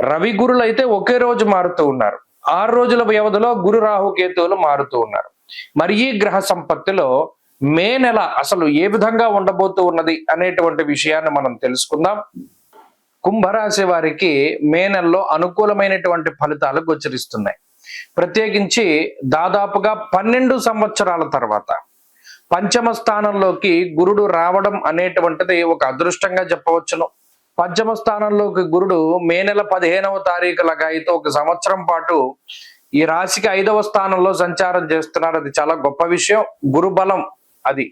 రవి గురులు అయితే ఒకే రోజు మారుతూ ఉన్నారు. ఆరు రోజుల వ్యవధిలో గురు రాహు కేతువులు మారుతూ ఉన్నారు. మరి ఈ గ్రహ సంపత్తిలో మే నెల అసలు ఏ విధంగా ఉండబోతూ ఉన్నది అనేటువంటి విషయాన్ని మనం తెలుసుకుందాం. కుంభరాశి వారికి మే నెలలో అనుకూలమైనటువంటి ఫలితాలు గోచరిస్తున్నాయి. ప్రత్యేకించి దాదాపుగా పన్నెండు సంవత్సరాల తర్వాత పంచమ స్థానంలోకి గురుడు రావడం అనేటువంటిది ఒక అదృష్టంగా చెప్పవచ్చును. పంచమ స్థానంలోకి గురుడు మే నెల పదిహేనవ తారీఖులాగా అయితే ఒక సంవత్సరం పాటు ఈ రాశికి ఐదవ స్థానంలో సంచారం చేస్తున్నారు. అది చాలా గొప్ప విషయం. గురు బలం అది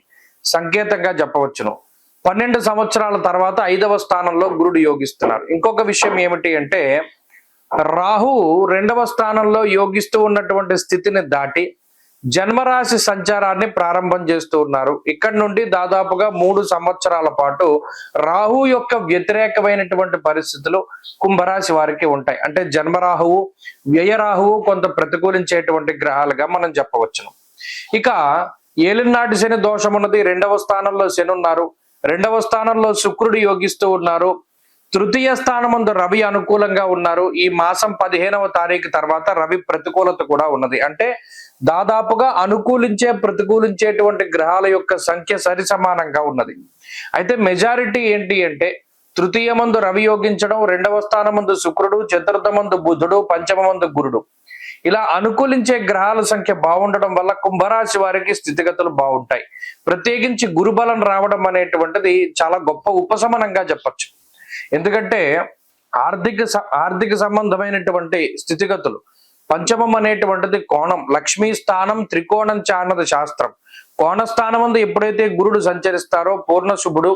సంకేతంగా చెప్పవచ్చును. పన్నెండు సంవత్సరాల తర్వాత ఐదవ స్థానంలో గురుడు యోగిస్తున్నారు. ఇంకొక విషయం ఏమిటి అంటే రాహు రెండవ స్థానంలో యోగిస్తూ ఉన్నటువంటి స్థితిని దాటి జన్మరాశి సంచారాన్ని ప్రారంభం చేస్తూ ఉన్నారు. ఇక్కడ నుండి దాదాపుగా మూడు సంవత్సరాల పాటు రాహు యొక్క వ్యతిరేకమైనటువంటి పరిస్థితులు కుంభరాశి వారికి ఉంటాయి. అంటే జన్మరాహువు వ్యయరాహువు కొంత ప్రతికూలించేటువంటి గ్రహాలుగా మనం చెప్పవచ్చును. ఇక ఏలినాటి శని దోషం ఉన్నది. రెండవ స్థానంలో శని ఉన్నారు. రెండవ స్థానంలో శుక్రుడు యోగిస్తూ ఉన్నారు. తృతీయ స్థానమందు రవి అనుకూలంగా ఉన్నారు. ఈ మాసం పదిహేనవ తారీఖు తర్వాత రవి ప్రతికూలత కూడా ఉన్నది. అంటే దాదాపుగా అనుకూలించే ప్రతికూలించేటువంటి గ్రహాల యొక్క సంఖ్య సరి సమానంగా ఉన్నది. అయితే మెజారిటీ ఏంటి అంటే తృతీయ మందు రవి యోగించడం రెండవ స్థానమందు శుక్రుడు చతుర్థమందు బుధుడు పంచమందు గురుడు. ఇలా అనుకూలించే గ్రహాల సంఖ్య బాగుండడం వల్ల కుంభరాశి వారికి స్థితిగతులు బాగుంటాయి. ప్రత్యేకించి గురుబలం రావడం అనేటువంటిది చాలా గొప్ప ఉపశమనంగా చెప్పచ్చు. ఎందుకంటే ఆర్థిక స- ఆర్థిక సంబంధమైనటువంటి స్థితిగతులు పంచమం అనేటువంటిది కోణం లక్ష్మీ స్థానం త్రికోణం చ శాస్త్రం. కోణ స్థానం అందు ఎప్పుడైతే గురుడు సంచరిస్తారో పూర్ణశుభుడు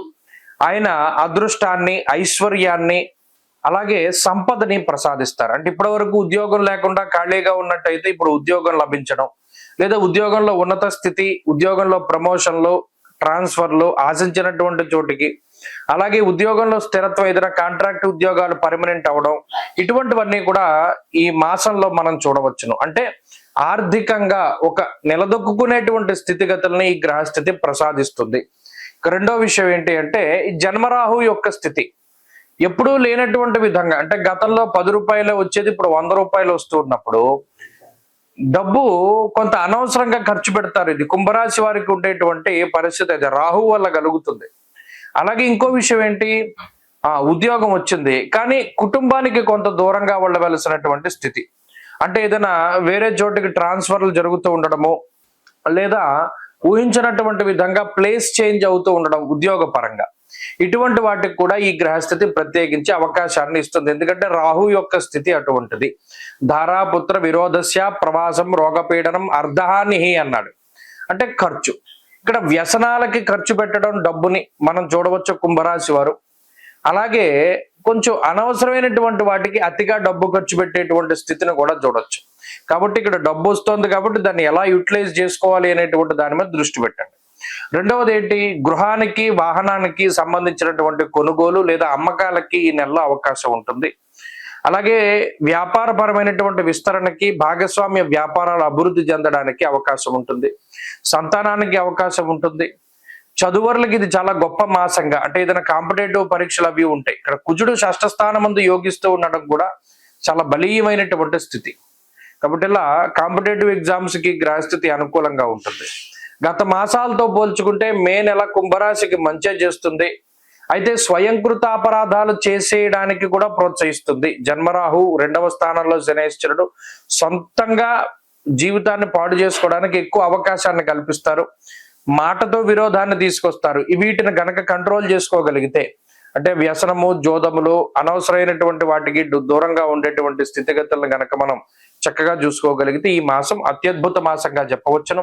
ఆయన అదృష్టాన్ని ఐశ్వర్యాన్ని అలాగే సంపదని ప్రసాదిస్తారు. అంటే ఇప్పటి వరకు ఉద్యోగం లేకుండా ఖాళీగా ఉన్నట్టయితే ఇప్పుడు ఉద్యోగం లభించడం లేదా ఉద్యోగంలో ఉన్నత స్థితి ఉద్యోగంలో ప్రమోషన్లు ట్రాన్స్ఫర్లు ఆశించినటువంటి చోటికి అలాగే ఉద్యోగంలో స్థిరత్వం ఏదైనా కాంట్రాక్ట్ ఉద్యోగాలు పర్మనెంట్ అవడం ఇటువంటివన్నీ కూడా ఈ మాసంలో మనం చూడవచ్చును. అంటే ఆర్థికంగా ఒక నిలదొక్కునేటువంటి స్థితిగతుల్ని ఈ గ్రహస్థితి ప్రసాదిస్తుంది. రెండో విషయం ఏంటి అంటే జన్మరాహు యొక్క స్థితి. ఎప్పుడూ లేనటువంటి విధంగా అంటే గతంలో పది రూపాయలు వచ్చేది ఇప్పుడు వంద రూపాయలు వస్తూ ఉన్నప్పుడు డబ్బు కొంత అనవసరంగా ఖర్చు పెడతారు ఇది. కుంభరాశి వారికి ఉండేటువంటి పరిస్థితి అది. రాహు వల్ల కలుగుతుంది. అలాగే ఇంకో విషయం ఏంటి? ఆ ఉద్యోగం వచ్చింది. కానీ కుటుంబానికి కొంత దూరంగా వెళ్ళవలసినటువంటి స్థితి. అంటే ఏదైనా వేరే చోటికి ట్రాన్స్ఫర్లు జరుగుతూ ఉండడము లేదా ఊహించినటువంటి విధంగా ప్లేస్ చేంజ్ అవుతూ ఉండడం ఉద్యోగ పరంగా ఇటువంటి వాటికి కూడా ఈ గ్రహస్థితి ప్రత్యేకించి అవకాశాన్ని ఇస్తుంది. ఎందుకంటే రాహు యొక్క స్థితి అటువంటిది. ధారాపుత్ర విరోధస్య ప్రవాసం రోగపీడనం అర్ధహానిహి అన్నాడు. అంటే ఖర్చు. ఇక్కడ వ్యసనాలకి ఖర్చు పెట్టడం డబ్బుని మనం చూడవచ్చు కుంభరాశి వారు. అలాగే కొంచెం అనవసరమైనటువంటి వాటికి అతిగా డబ్బు ఖర్చు పెట్టేటువంటి స్థితిని కూడా చూడొచ్చు. కాబట్టి ఇక్కడ డబ్బు వస్తుంది కాబట్టి దాన్ని ఎలా యూటిలైజ్ చేసుకోవాలి అనేటువంటి దాని మీద దృష్టి పెట్టండి. రెండవది ఏంటి? గృహానికి వాహనానికి సంబంధించినటువంటి కొనుగోలు లేదా అమ్మకాలకి ఈ నెలలో అవకాశం ఉంటుంది. అలాగే వ్యాపారపరమైనటువంటి విస్తరణకి భాగస్వామ్య వ్యాపారాలు అభివృద్ధి చెందడానికి అవకాశం ఉంటుంది. సంతానానికి అవకాశం ఉంటుంది. చదువర్లకి ఇది చాలా గొప్ప మాసంగా. అంటే ఏదైనా కాంపిటేటివ్ పరీక్షలు అవి ఉంటాయి. ఇక్కడ కుజుడు షష్టస్థానం ముందు యోగిస్తూ ఉండడం కూడా చాలా బలీయమైనటువంటి స్థితి. కాబట్టి ఇలా కాంపిటేటివ్ ఎగ్జామ్స్కి గ్రహస్థితి అనుకూలంగా ఉంటుంది. గత మాసాలతో పోల్చుకుంటే మే నెల కుంభరాశికి మంచి చేస్తుంది. అయితే స్వయంకృత అపరాధాలు చేసేయడానికి కూడా ప్రోత్సహిస్తుంది. జన్మరాహు రెండవ స్థానంలో శనేశ్వరుడు సొంతంగా జీవితాన్ని పాడు చేసుకోవడానికి ఎక్కువ అవకాశాన్ని కల్పిస్తారు. మాటతో విరోధాన్ని తీసుకొస్తారు. వీటిని గనక కంట్రోల్ చేసుకోగలిగితే అంటే వ్యసనము జోదములు అనవసరమైనటువంటి వాటికి దూరంగా ఉండేటువంటి స్థితిగతులను గనక మనం చక్కగా చూసుకోగలిగితే ఈ మాసం అత్యద్భుత మాసంగా చెప్పవచ్చును.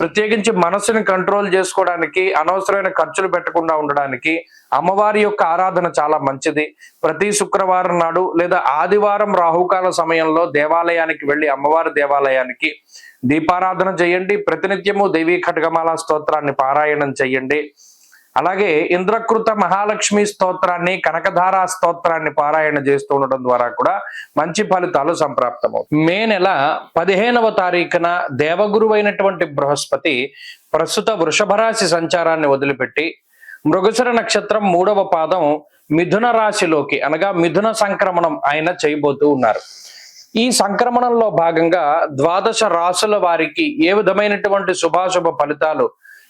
ప్రత్యేకించి మనసుని కంట్రోల్ చేసుకోవడానికి అనవసరమైన ఖర్చులు పెట్టకుండా ఉండడానికి అమ్మవారి యొక్క ఆరాధన చాలా మంచిది. ప్రతి శుక్రవారం నాడు లేదా ఆదివారం రాహుకాల సమయంలో దేవాలయానికి వెళ్ళి అమ్మవారి దేవాలయానికి దీపారాధన చేయండి. ప్రతినిత్యము దేవీ ఖడ్గమాల స్తోత్రాన్ని పారాయణం చేయండి. అలాగే ఇంద్రకృత మహాలక్ష్మి స్తోత్రాన్ని కనకధారా స్తోత్రాన్ని పారాయణ చేస్తూ ఉండటం ద్వారా కూడా మంచి ఫలితాలు సంప్రాప్తమవుతాయి. మే నెల పదిహేనవ తారీఖున దేవగురువైనటువంటి బృహస్పతి ప్రస్తుత వృషభరాశి సంచారాన్ని వదిలిపెట్టి మృగశిర నక్షత్రం మూడవ పాదం మిథున రాశిలోకి అనగా మిథున సంక్రమణం ఆయన చేయబోతూ ఉన్నారు. ఈ సంక్రమణంలో భాగంగా ద్వాదశ రాసుల వారికి ఏ విధమైనటువంటి శుభాశుభ ఫలితాలు